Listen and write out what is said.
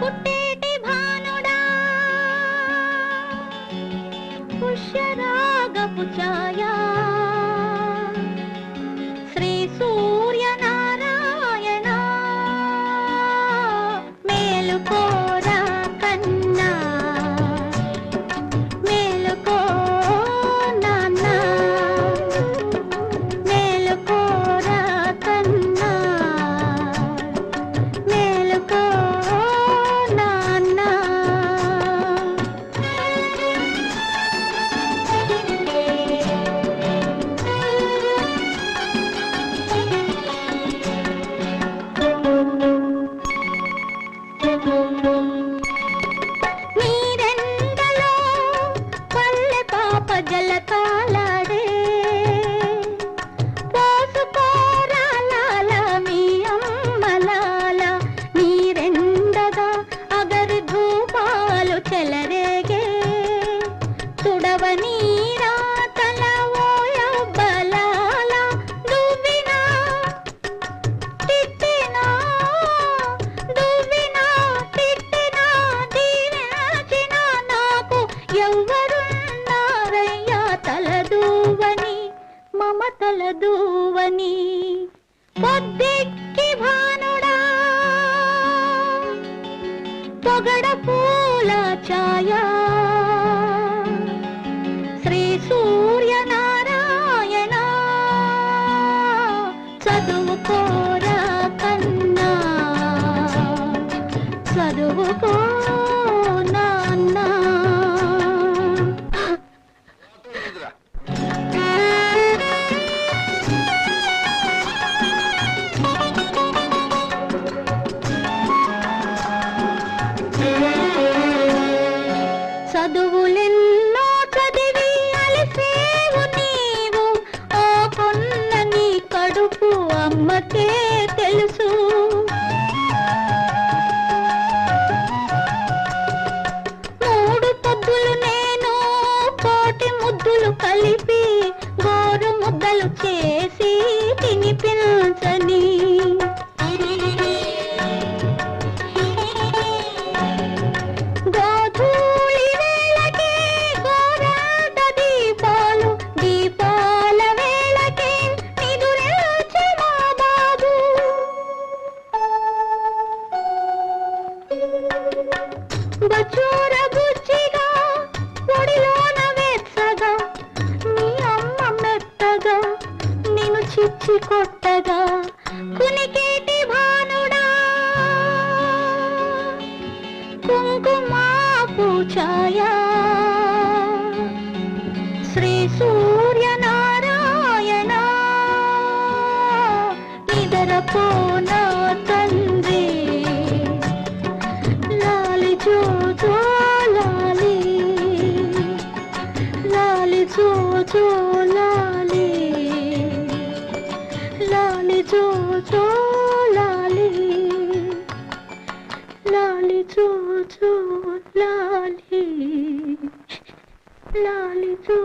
పుట్టేటి పుష్యరాగపు ఛాయా నీరెండలో పల్లె పాప జలకాలాడే మమ పొద్దెక్కి భానుడా. పొగడ పూల ఛాయా. శ్రీ సూర్యనారాయణ చదువుకోరా కన్నా. చదువుకో ముద్దులు కలిపి గోరు ముద్దలు చేసి వచ్చి చిచ్చి కొట్టగా కునికేటి భానుడా. కుంకుమాపు ఛాయా శ్రీ సూర్య సూర్యనారాయణ నిదరపోన తండ్రి. లాలి జో లాలి. లాలి జో చూ చూ లాలి లాలి చూ చూ లాలి లాలి చూ